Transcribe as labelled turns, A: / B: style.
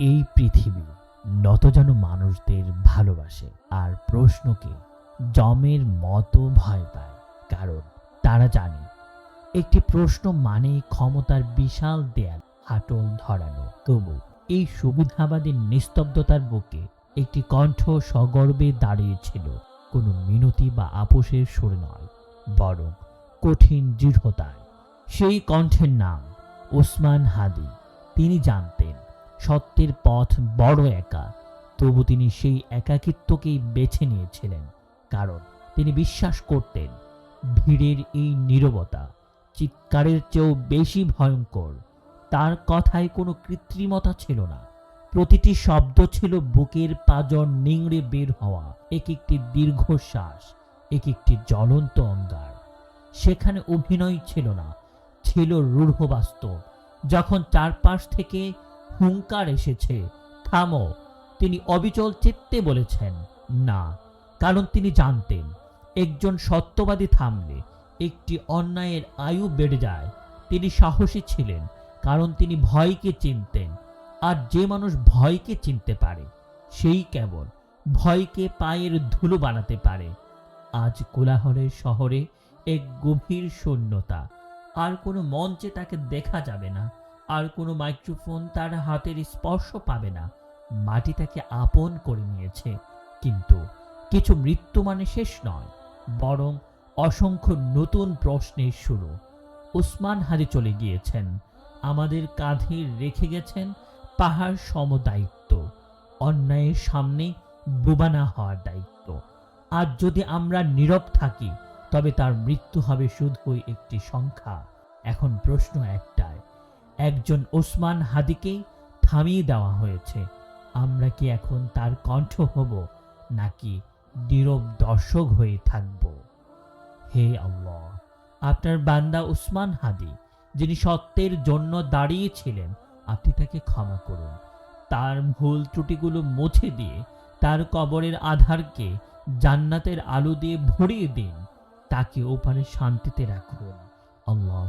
A: এই পৃথিবী নতজানু মানুষদের ভালোবাসে আর প্রশ্নকে জমের মতো ভয় পায়। কারণ তারা জানে, একটি প্রশ্ন মানেই ক্ষমতার বিশাল দেয়াল হাটল ধরানো। তবু এই সুবিধাবাদী নিস্তব্ধতার বুকে একটি কণ্ঠ সগর্বে দাঁড়িয়েছিল কোনো মিনতি বা আপোষের সুর নয়, বরং কঠিন দৃঢ়তায়। সেই কণ্ঠের নাম ওসমান হাদি। তিনি জানতেন সত্যের পথ বড় একা, তবু তিনি সেই একাকিত্বকেই বেছে নিয়েছিলেন। কারণ তিনি বিশ্বাস করতেন, ভিড়ের এই নীরবতা চিৎকারের চেয়েও বেশি ভয়ঙ্কর। তার কথায় কোনো কৃত্রিমতা ছিল না। প্রতিটি শব্দ ছিল বুকের পাজর নিংড়ে বের হওয়া এক একটি দীর্ঘশ্বাস এক একটি জ্বলন্ত অঙ্গার। সেখানে অভিনয় ছিল না, ছিল রূঢ় বাস্তব, যখন চারপাশ থেকে হুঙ্কার এসেছে। থামো, তিনি অবিচল চিত্তে বলেছেন, না, কারণ তিনি জানতেন, একজন সত্যবাদী থামলে একটি অন্যায়ের আয়ু বেড়ে যায়। তিনি সাহসী ছিলেন, কারণ তিনি ভয়কে চিনতেন, আর যে মানুষ ভয়কে চিনতে পারে, সেই কেবল ভয়কে পায়ের ধুলো বানাতে পারে। আজ কোলাহলের শহরে এক গভীর শূন্যতা, আর কোনো মঞ্চে তাকে দেখা যাবে না। আর কোনো মাইক্রোফোন তার হাতের স্পর্শ পাবে না। মাটি তাকে আপন করে নিয়েছে। কিন্তু কিছু মৃত্যু মানে শেষ নয়, বরং অসংখ্য নতুন প্রশ্নের শুরু। উসমান হাদি চলে গিয়েছেন। আমাদের কাঁধে রেখে গেছেন পাহাড় সম দায়িত্ব অন্যায়ের সামনে বোবা না হওয়ার দায়িত্ব। আজ যদি আমরা নীরব থাকি, তবে তার মৃত্যু হবে শুধুই একটি সংখ্যা। এখন প্রশ্ন একটাই। একজন ওসমান হাদিকে থামিয়ে দেওয়া হয়েছে। আমরা কি এখন তার কণ্ঠ হব, নাকি নীরব দর্শক হয়ে থাকব? হে আল্লাহ, আপনার বান্দা উসমান হাদি, যিনি সত্যের জন্য দাঁড়িয়েছিলেন, আপনি তাকে ক্ষমা করুন। তার ভুল ত্রুটিগুলো মুছে দিয়ে তার কবরের আধারকে জান্নাতের আলো দিয়ে ভরিয়ে দিন। তাকে ওপারে শান্তিতে রাখুন। আল্লাহুম্মা